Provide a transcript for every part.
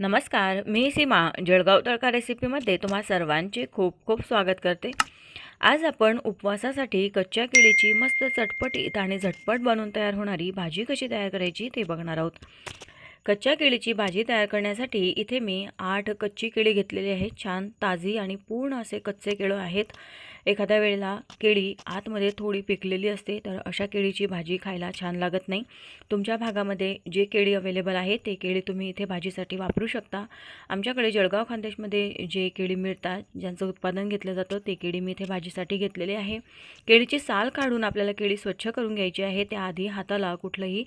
नमस्कार मी सीमा जळगाव तळका रेसिपीमध्ये तुम्हा सर्वांचे खूप खूप स्वागत करते. आज आपण उपवासासाठी कच्च्या केळीची मस्त चटपटीत आणि झटपट बनवून तयार होणारी भाजी कशी तयार करायची ते बघणार आहोत. कच्च्या केळीची भाजी तयार करण्यासाठी इथे मी आठ कच्ची केळी घेतलेली आहेत. छान ताजी आणि पूर्ण असे कच्चे केळं आहेत. एखाद्या वेळेला केळी आतमध्ये थोडी पिकलेली असते तर अशा केळीची भाजी खायला छान लागत नाही. तुमच्या भागामध्ये जे केळी अवेलेबल आहे ते केळी तुम्ही इथे भाजीसाठी वापरू शकता. आमच्याकडे जळगाव खानदेशमध्ये जे केळी मिळतात ज्यांचं उत्पादन घेतलं जातं ते केळी मी इथे भाजीसाठी घेतलेले आहे. केळीची साल काढून आपल्याला केळी स्वच्छ करून घ्यायची आहे. त्याआधी हाताला कुठलंही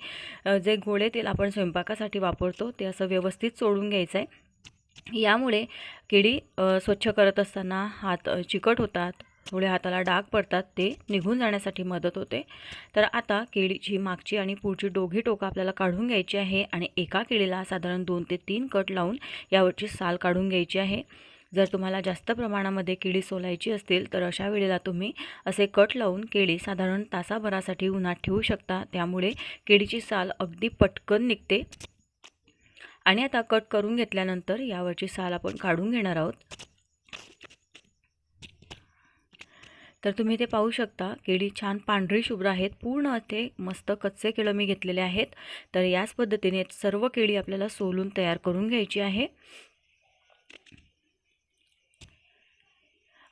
जे घोळे तेल आपण स्वयंपाकासाठी वापरतो ते असं व्यवस्थित सोडून घ्यायचं आहे. यामुळे केळी स्वच्छ करत असताना हात चिकट होतात. थोडे हाताला डाग पडतात ते निघून जाण्यासाठी मदत होते. तर आता केळीची मागची आणि पुढची दोघी टोकं आपल्याला काढून घ्यायची आहे आणि एका केळीला साधारण दोन ते तीन कट लावून यावरची साल काढून घ्यायची आहे. जर तुम्हाला जास्त प्रमाणामध्ये केळी सोलायची असतील तर अशा वेळेला तुम्ही असे कट लावून केळी साधारण तासाभरासाठी उन्हात ठेवू शकता. त्यामुळे केळीची साल अगदी पटकन निघते. आणि आता कट करून घेतल्यानंतर यावरची साल आपण काढून घेणार आहोत. तर तुम्ही ते पाहू शकता केळी छान पांढरी शुभ्र आहेत. पूर्ण ते मस्त कच्चे केळं मी घेतलेले आहेत. तर याच पद्धतीने सर्व केळी आपल्याला सोलून तयार करून घ्यायची आहे.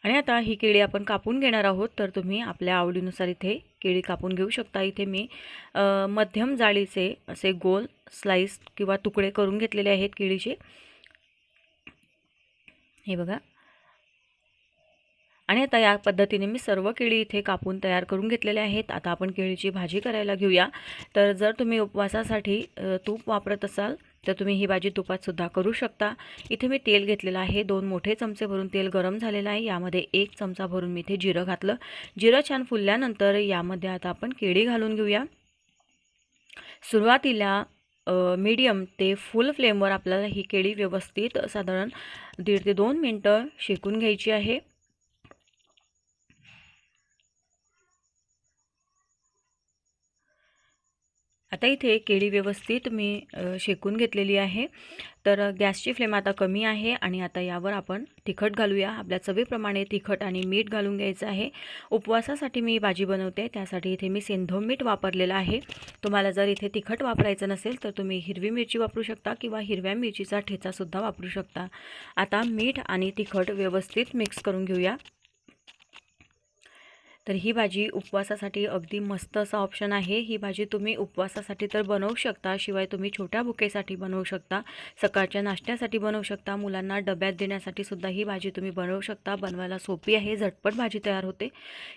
आणि आता ही केळी आपण कापून घेणार आहोत. तर तुम्ही आपल्या आवडीनुसार इथे केळी कापून घेऊ शकता. इथे मी मध्यम जाळीचे असे गोल स्लाईस किंवा तुकडे करून घेतलेले आहेत केळीचे. हे बघा. आणि आता या पद्धतीने मी सर्व केळी इथे कापून तयार करून घेतलेले आहेत. आता आपण केळीची भाजी करायला घेऊया. तर जर तुम्ही उपवासासाठी तूप वापरत असाल तर तुम्ही ही भाजी तुपातसुद्धा करू शकता. इथे मी तेल घेतलेलं आहे. दोन मोठे चमचे भरून तेल गरम झालेलं आहे. यामध्ये एक चमचा भरून मी इथे जिरं घातलं. जिरं छान फुलल्यानंतर यामध्ये आता आपण केळी घालून घेऊया. सुरुवातीला मीडियम ते फुल फ्लेमवर आपल्याला ही केळी व्यवस्थित साधारण दीड ते दोन मिनटं शेकून घ्यायची आहे. आता इथे केळी व्यवस्थित मी शेकून घेतलेली आहे. तर गॅसची फ्लेम आता कमी आहे आणि आता यावर आपण तिखट घालूया. आपल्या चवीप्रमाणे तिखट आणि मीठ घालून घ्यायचं आहे. उपवासासाठी मी भाजी बनवते. त्यासाठी इथे मी सेंधो मीठ वापरलेलं आहे. तुम्हाला जर इथे तिखट वापरायचं नसेल तर तुम्ही हिरवी मिरची वापरू शकता किंवा हिरव्या मिरचीचा ठेचासुद्धा वापरू शकता. आता मीठ आणि तिखट व्यवस्थित मिक्स करून घेऊया. तर ही भाजी उपवासासाठी अगदी मस्त असा ऑप्शन आहे. ही भाजी तुम्ही उपवासासाठी तर बनवू शकता शिवाय तुम्ही छोट्या भुकेसाठी बनवू शकता सकाळच्या नाश्त्यासाठी बनवू शकता मुलांना डब्यात देण्यासाठी सुद्धा ही भाजी तुम्ही बनवू शकता. बनवायला सोपी आहे झटपट भाजी तयार होते.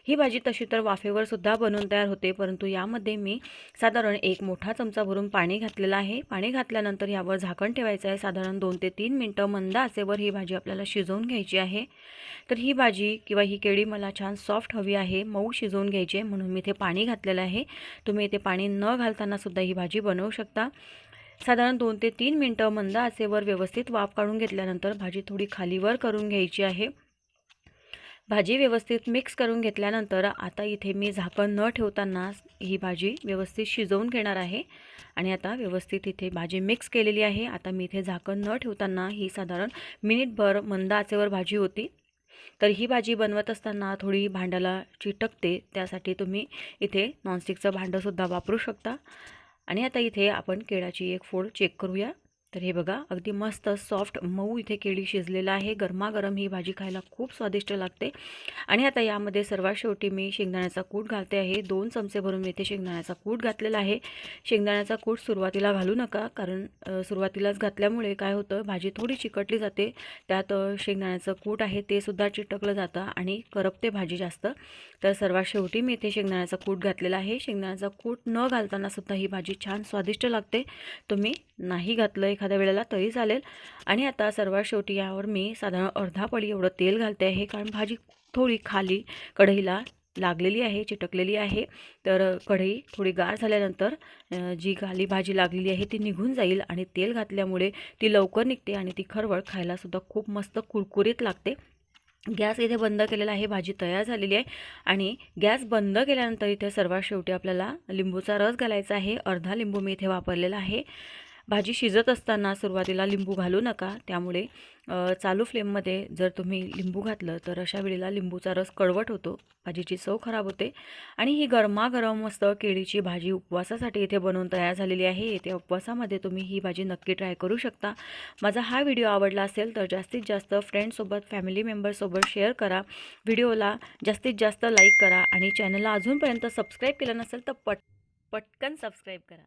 ही भाजी तशी तर वाफेवर सुद्धा बनवून तयार होते परंतु यामध्ये मी साधारण एक मोठा चमचा भरून पाणी घातलेलं आहे. पाणी घातल्यानंतर यावर झाकण ठेवायचं आहे. साधारण दोन ते तीन मिनटं मंद आचेवर ही भाजी आपल्याला शिजवून घ्यायची आहे. तर ही भाजी किंवा ही केळी मला छान सॉफ्ट हवी आहे. मऊ शिजवून घ्यायची आहे. म्हणून मी इथे पाणी घातलेलं आहे. तुम्ही इथे पाणी न घालताना सुद्धा ही भाजी बनवू शकता. साधारण दोन ते तीन मिनटं मंद आचेवर व्यवस्थित वाफ काढून घेतल्यानंतर भाजी थोडी खालीवर करून घ्यायची आहे. भाजी व्यवस्थित मिक्स करून घेतल्यानंतर आता इथे मी झाकण न ठेवताना ही भाजी व्यवस्थित शिजवून घेणार आहे. आणि आता व्यवस्थित इथे भाजी मिक्स केलेली आहे. आता मी इथे झाकण न ठेवताना ही साधारण मिनिटभर मंद आचेवर भाजी होती. तर ही भाजी बनवत असताना थोडी भांड्याला चिटकते. त्यासाठी तुम्ही इथे नॉनस्टिकचं भांडंसुद्धा वापरू शकता. आणि आता इथे आपण केळाची एक फोड चेक करूया. तर हे बघा अगदी मस्त सॉफ्ट मऊ इथे केळी शिजलेलं आहे. गरमागरम ही भाजी खायला खूप स्वादिष्ट लागते. आणि आता यामध्ये सर्वात शेवटी मी शेंगदाण्याचा कूट घालते आहे. दोन चमचे भरून मी इथे शेंगदाण्याचा कूट घातलेला आहे. शेंगदाण्याचा कूट सुरुवातीला घालू नका कारण सुरुवातीलाच घातल्यामुळे काय होतं भाजी थोडी चिकटली जाते. त्यात शेंगदाण्याचं कूट आहे ते सुद्धा चिटकलं जातं आणि करपते भाजी जास्त. तर सर्वात शेवटी मी इथे शेंगदाण्याचा कूट घातलेला आहे. शेंगदाण्याचा कूट न घालताना सुद्धा ही भाजी छान स्वादिष्ट लागते. तुम्ही नाही घातलं एखाद्या वेळेला तरी चालेल. आणि आता सर्वात शेवटी यावर मी साधारण अर्धा पळी एवढं तेल घालते आहे कारण भाजी थोडी खाली कढईला लागलेली आहे चिटकलेली आहे. तर कढई थोडी गार झाल्यानंतर जी खाली भाजी लागलेली आहे ती निघून जाईल आणि तेल घातल्यामुळे ती लवकर निघते आणि ती खरवळ खायलासुद्धा खूप मस्त कुरकुरीत लागते. गॅस इथे बंद केलेला आहे भाजी तयार झालेली आहे. आणि गॅस बंद केल्यानंतर इथे सर्वात शेवटी आपल्याला लिंबूचा रस घालायचा आहे. अर्धा लिंबू मी इथे वापरलेला आहे. भाजी शिजत असताना सुरुवातीला लिंबू घालू नका. त्यामुळे चालू फ्लेममध्ये जर तुम्ही लिंबू घातलं तर अशा वेळेला लिंबूचा रस कडवट होतो. भाजीची चव खराब होते. आणि ही गरमागरम मस्त केळीची भाजी उपवासासाठी इथे बनवून तयार झालेली आहे. येत्या उपवासामध्ये तुम्ही ही भाजी नक्की ट्राय करू शकता. माझा हा व्हिडिओ आवडला असेल तर जास्तीत जास्त फ्रेंडसोबत फॅमिली मेंबरसोबत शेअर करा. व्हिडिओला जास्तीत जास्त लाईक करा. आणि चॅनलला अजूनपर्यंत सबस्क्राईब केलं नसेल तर पट पटकन सबस्क्राईब करा.